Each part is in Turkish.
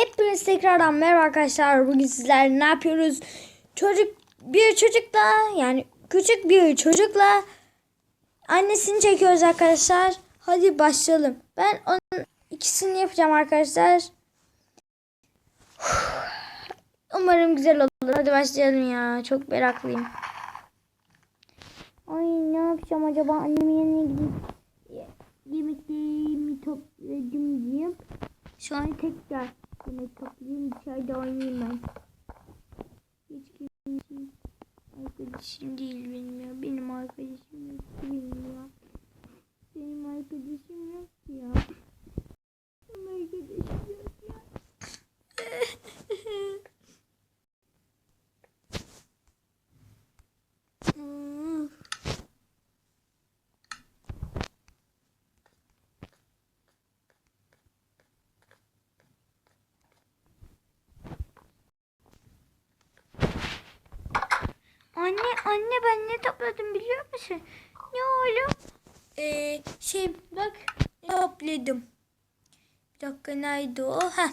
Hepiniz tekrardan merhaba arkadaşlar. Bugün sizlerle ne yapıyoruz? Çocuk bir çocukla yani küçük bir çocukla annesini çekiyoruz arkadaşlar. Hadi başlayalım. Ben onun ikisini yapacağım arkadaşlar. Umarım güzel olur. Hadi başlayalım ya. Çok meraklıyım. Ay ne yapacağım acaba? Annemin yanına gidip ye- yemeklerimi topladım diyeyim. Şu an tekrar Đôi. Anne anne ben ne topladım biliyor musun? Ne oğlum? Ee, şey bak topladım. Bir dakika nerede o? Ha,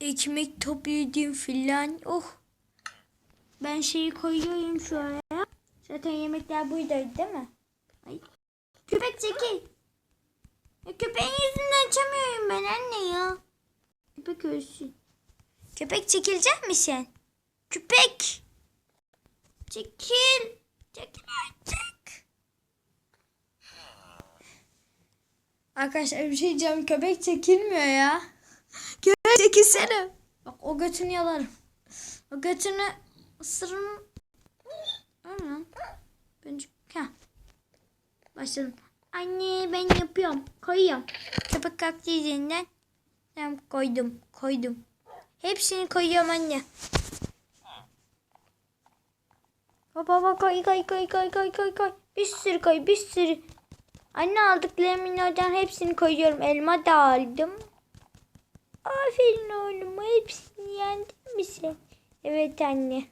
ekmek topladım filan. Oh. Ben şeyi koyuyorum şuraya. Zaten yemekler buradaydı değil mi? Ay. Köpek çekil. Ya köpeğin yüzünden açamıyorum ben anne ya. Köpek ölsün. Köpek çekilecek misin? Köpek. Çekil. Çekil artık. Arkadaşlar bir şey diyeceğim. Köpek çekilmiyor ya. Köpek çekilsene. Bak o götünü yalarım. O götünü ısırırım. Aynen. Bence. Ha. Başladım. Anne ben yapıyorum. Koyuyorum. Köpek kalktı üzerinden. Tamam koydum. Koydum. Hepsini koyuyorum anne. Baba baba koy koy koy koy koy koy koy. Bir sürü koy bir sürü. Anne aldıklarımın oradan hepsini koyuyorum. Elma da aldım. Aferin oğlum. Hepsini yendin mi sen? Evet anne.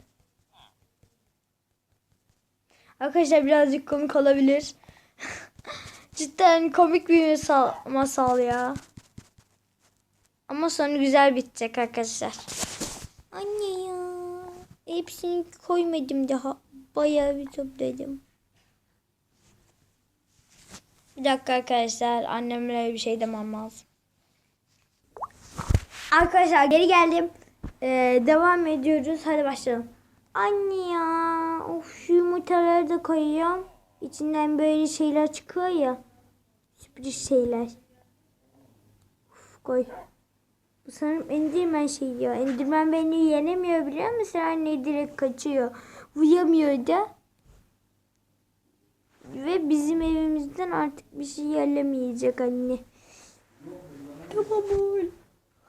Arkadaşlar birazcık komik olabilir. Cidden komik bir masal, masal ya. Ama sonu güzel bitecek arkadaşlar. Anne ya. Hepsini koymadım daha. Bayağı bir topladım. Bir dakika arkadaşlar. Annemle bir şey demem lazım. Arkadaşlar geri geldim. Ee, devam ediyoruz. Hadi başlayalım. Anne ya. Of şu yumurtaları da koyuyorum. İçinden böyle şeyler çıkıyor ya. Sürpriz şeyler. Uf, koy. Bu sanırım Enderman şey ya. Enderman beni yenemiyor biliyor musun? Anne direkt kaçıyor. Uyamıyor da. Ve bizim evimizden artık bir şey yerlemeyecek anne. Tamam oğlum.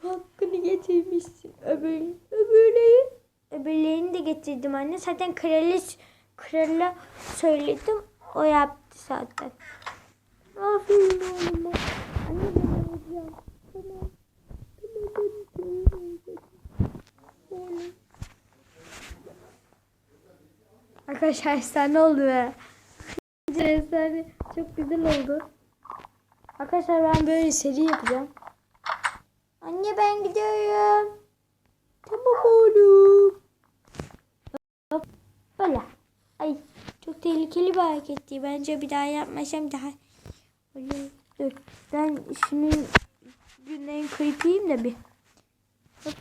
Hakkını getirmişsin. Öbür, öbürleri. Öbürlerini de getirdim anne. Zaten kraliç, krala söyledim. O yaptı zaten. Aferin oğluma. Anne ben alacağım. Tamam. Arkadaşlar sen ne oldu be? Efsane çok güzel oldu. Arkadaşlar ben böyle seri yapacağım. Anne ben gidiyorum. Tamam oğlum. Hop. Böyle. Ay çok tehlikeli bir hareketti. Bence bir daha yapmasam daha. Dur. Ben şunun günlerini kırpayım da bir. Hop.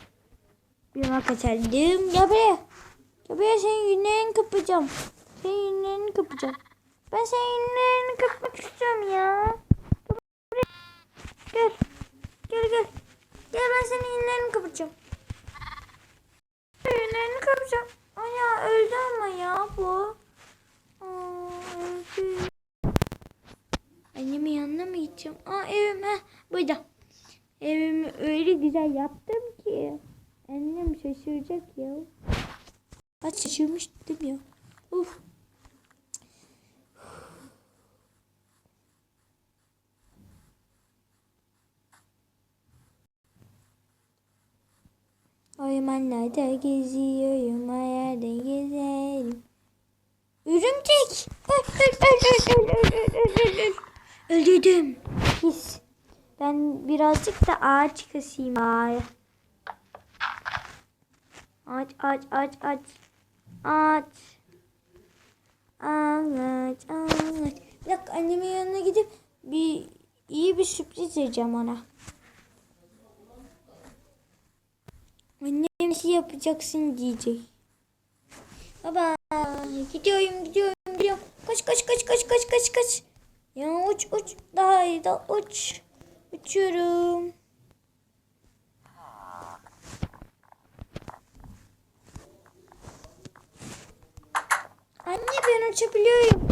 Bir bak açalım. Gel buraya. Gel buraya senin günlerini kapacağım. Senin günlerini kapacağım. Ben senin günlerini kapmak istiyorum ya. Gel. Gel gel. Gel ben senin günlerini kapacağım. Günlerini kapacağım. Ay ya öldü ama ya bu. Annemin yanına mı gideceğim? Aa evim ha burada. Evimi öyle güzel yaptım ki. Annem şaşıracak ya. Kaç yaşıyormuş değil mi ya? Uf. Ormanlarda geziyorum, her yerde gezerim. Örümcek! Öldürdüm. Pis. Ben birazcık da ağaç keseyim. Ağaç, ağaç, ağaç, ağaç aç. Aç. Aç aç. Bir dakika annemin yanına gidip bir iyi bir sürpriz vereceğim ona. Annem şey yapacaksın diyecek. Baba gidiyorum gidiyorum gidiyorum. Kaç kaç kaç kaç kaç kaç kaç. Ya uç uç daha iyi da uç. Uçuyorum. Anne ben uçabiliyorum.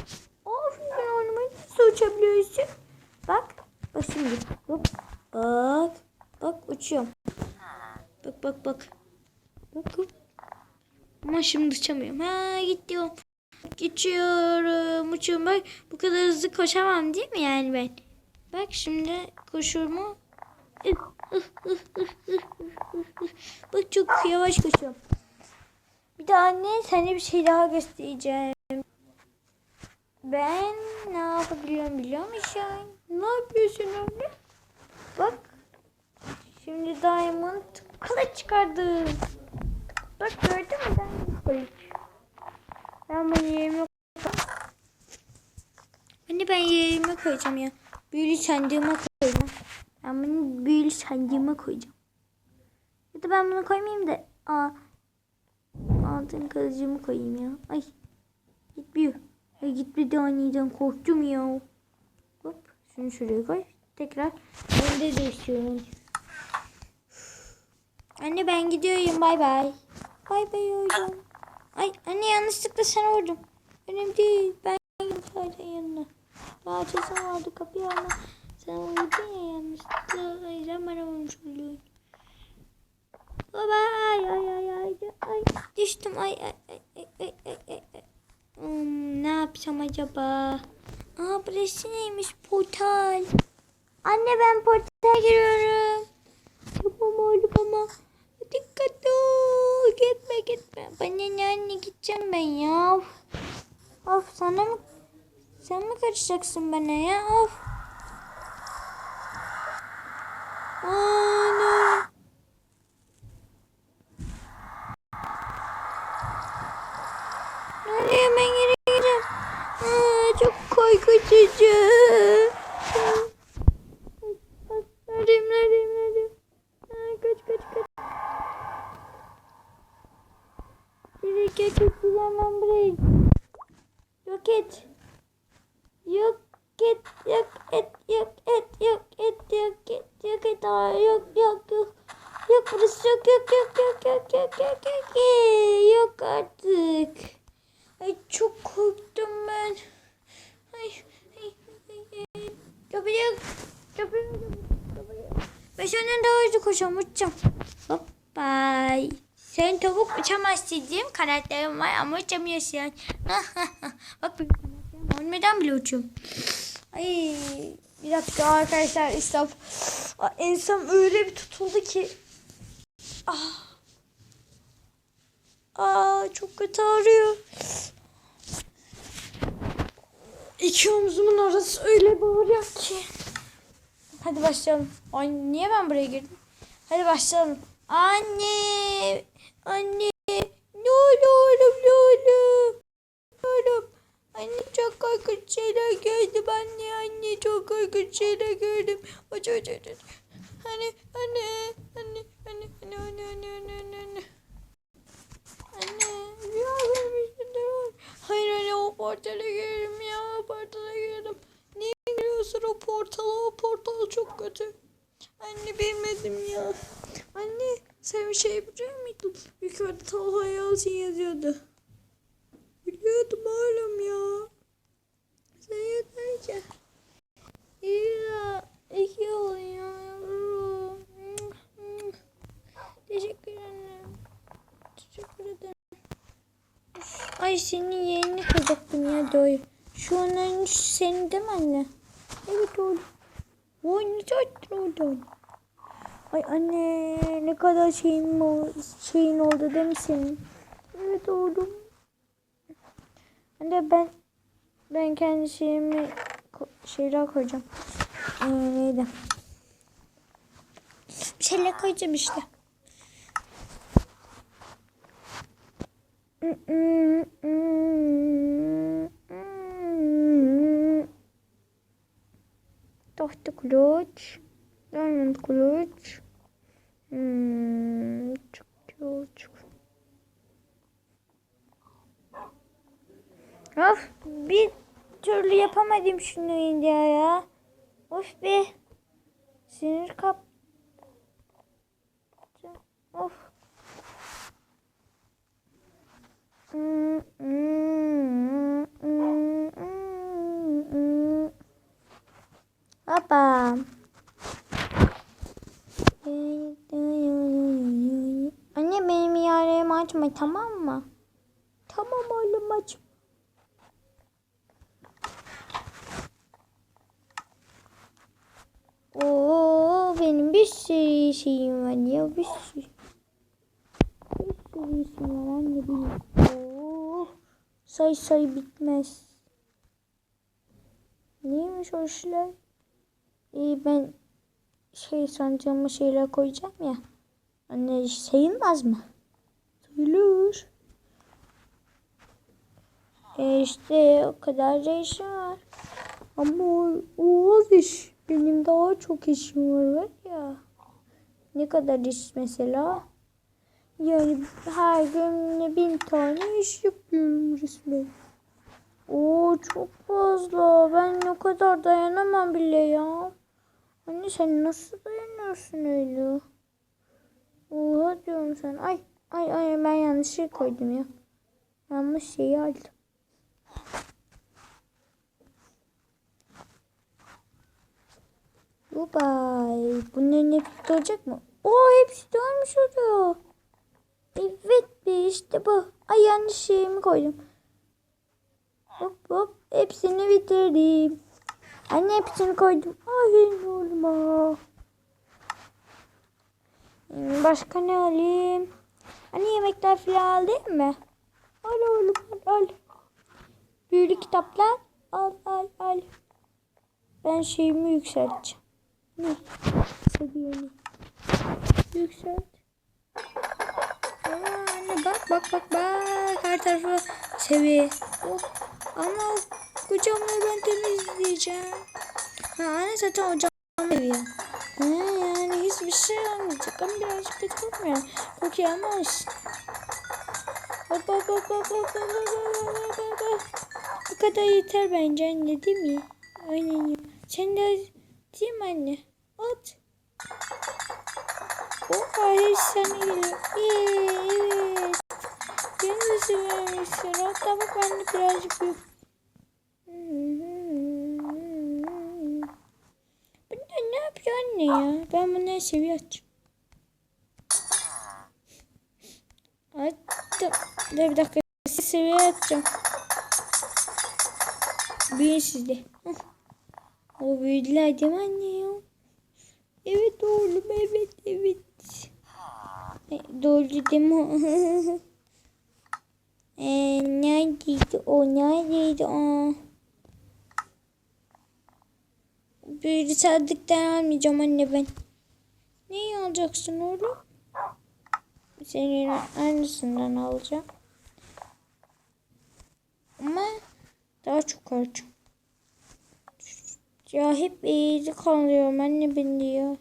Aferin oğlum nasıl uçabiliyorsun? Bak. Bak şimdi. Hop. Bak. Bak uçuyorum. Bak bak bak. Bak hop. Ama şimdi uçamıyorum. Ha gidiyorum. Geçiyorum. Uçuyorum. Bak bu kadar hızlı koşamam değil mi yani ben? Bak şimdi koşumu. Bak çok yavaş koşuyorum. Bir de anne sana bir şey daha göstereceğim. Ben ne yapabiliyorum biliyor musun? Ne yapıyorsun anne? Bak. Şimdi Diamond kılıç çıkardım. Bak gördün mü Diamond kılıç? Ben bunu yerime Anne ben yerime koyacağım ya. Büyülü sandığıma koyacağım. Ben bunu büyülü sandığıma koyacağım. Ya da ben bunu koymayayım da. Aa, altın kılıcımı koyayım ya. Ay gitmiyor. Ay gitmedi aniden korktum ya. Hop şunu şuraya koy. Tekrar önde değiştiriyorum. Anne ben gidiyorum bay bay. Bay bay oğlum. Ay anne yanlışlıkla sana vurdum. Önemli değil. Ben sadece yanına. Daha açılsam vardı kapıyı ama sen vurdun ya yanlışlıkla. O yüzden bana vurmuş oluyorsun. Baba ay ay ay ay ay düştüm ay ay ay ay ay ay. Hmm, ne yapsam acaba? Aa burası neymiş portal. Anne ben portala giriyorum. Tamam oğlum ama dikkatli ol. Gitme gitme. Bana ne anne gideceğim ben ya. Of of. sana mı sen mi karışacaksın bana ya? Of. Aa. Nereye ben geri gideceğim? Aa, çok korkutucu. Neredeyim neredeyim neredeyim? Aa, kaç kaç kaç. Direkt et ben burayı. Yok et. Yok et yok et yok et yok et yok et yok et Aa, yok yok yok. Yok burası yok yok yok yok yok yok yok yok yok yok artık. Ay çok korktum ben. Ay ay ay ay. Kapıyı kapıyı kapıyı. Ben senden daha hızlı koşacağım uçacağım. Hop bye. Sen tavuk uçamazsın diyeyim. Kanatlarım var ama uçamıyorsun. Bak benim kanatlarım olmadan bile uçuyorum. Ay bir dakika arkadaşlar İstaf. Ensem öyle bir tutuldu ki. Ah. Aa çok kötü ağrıyor. İki omzumun arası öyle bağırıyor ki. Hadi başlayalım. Ay niye ben buraya girdim? Hadi başlayalım. Anne. Anne. Ne oldu oğlum ne oldu? Oğlum. Anne çok korkunç şeyler gördüm anne anne çok korkunç şeyler gördüm. Anne anne anne anne anne anne anne anne anne. Anne rüya görmüştüm de Hayır portala girdim ya portala girdim. Niye giriyorsun o portala o portal çok kötü. Anne bilmedim ya. Anne sen bir şey biliyor muydun? Yukarıda Talha Yalçın yazıyordu. Biliyordum oğlum ya. Sen yeterce. İyi ya. İyi ya. Teşekkür ederim. Teşekkür ederim. Ay senin yeğenini koyacaktım ya doğru. Şu onların senin değil mi anne? Evet oğlum. Oy ne tatlı oğlum. Ay anne ne kadar şeyin, şeyin oldu değil mi senin? Evet oğlum. Anne ben ben kendi şeyimi şeyler koyacağım. Ee, neydi? Bir şeyler koyacağım işte. Tahta kılıç. Diamond kılıç. Hmm, çok çok. Bir türlü yapamadım şunu India ya. Of be. Sinir kap. Of. Hmm, hmm, hmm, hmm, hmm. Hoppa. Anne benim yaremi açma tamam mı? Tamam oğlum aç. Oo benim bir sürü şeyim var ya bir sürü. Bir sürü işim var anne benim. Oo, say say bitmez. Neymiş o işler? İyi ben şey sancağıma şeyler koyacağım ya. Anne sayılmaz mı? Sayılır. E işte o kadar da işim var. Ama o, o az iş. Benim daha çok işim var var ya. Ne kadar iş mesela? Yani her gün bin tane iş yapıyorum resmen. Oo çok fazla. Ben o kadar dayanamam bile ya. Anne sen nasıl dayanıyorsun öyle? Oha diyorum sen. Ay ay ay ben yanlış şey koydum ya. Yanlış şeyi aldım. Bye. Bunların hepsi tutulacak mı? Oo hepsi dolmuş oluyor. Evet be işte bu. Ay yanlış şeyimi koydum. Hop hop hepsini bitirdim. Anne hepsini koydum. Aferin oğluma. Hmm, Başka ne alayım? Anne yemekler falan alayım mı? Al oğlum al al. Büyülü kitaplar al al al. Ben şeyimi yükselteceğim. Ne? Seviyemi. Yükselt. Aa, anne bak bak bak bak her tarafı seviye. Oh. Ama o kucağımları ben temizleyeceğim. Ha anne zaten o cam seviyor. Ha, yani hiçbir şey olmayacak ama birazcık kötü kokmuyor. Kokuyor ama olsun. Hop hop hop hop hop hop hop hop hop. Bu kadar yeter bence anne değil mi? Aynen. Sen de değil mi anne? At. Oha her sana geliyor. Ee, evet. Beni de seviyormuşsun. Hatta bak ben de birazcık büyük. Ne ya? Ben bunları seviyorum. Attım. Dur bir dakika. Seviye atacağım. Büyüyün siz de. Hıh. O büyüdüler değil mi anne ya? Evet oğlum evet evet. E, Doğru değil mi? e, neredeydi o neredeydi o? Büyülü sandıktan almayacağım anne ben. Neyi alacaksın oğlum? Senin aynısından alacağım. Ama daha çok alacağım. Ya hep eğri kalıyorum anne ben diyor.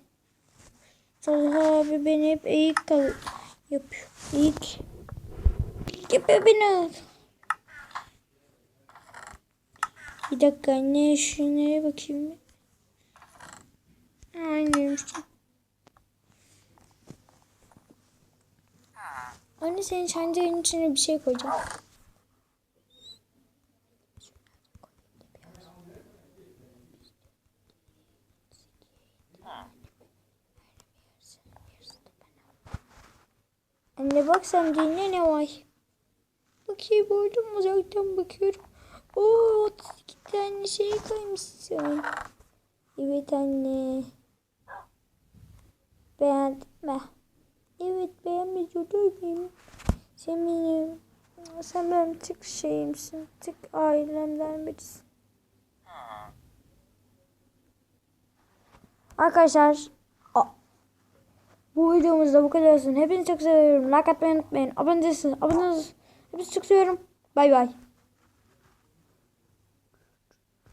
Talha abi beni hep eğik kal yapıyor. Eğik. Eğik yapıyor beni. Bir dakika anne şunlara bakayım. Aynen. Anne senin çantanın içine bir şey koyacağım. Anne bak sen dinle ne var? Bakayım oradan uzaktan bakıyorum. Oo 32 tane şey koymuşsun. Evet anne. Beğendin mi? Evet olur muyum? Sen benim, sen benim tık şeyimsin. Tık ailemden birisin. Arkadaşlar bu videomuzda bu kadar olsun. Hepinizi çok seviyorum. Like atmayı unutmayın. Abone değilseniz abone olun. Hepsi çıkıyorum. Bay bay.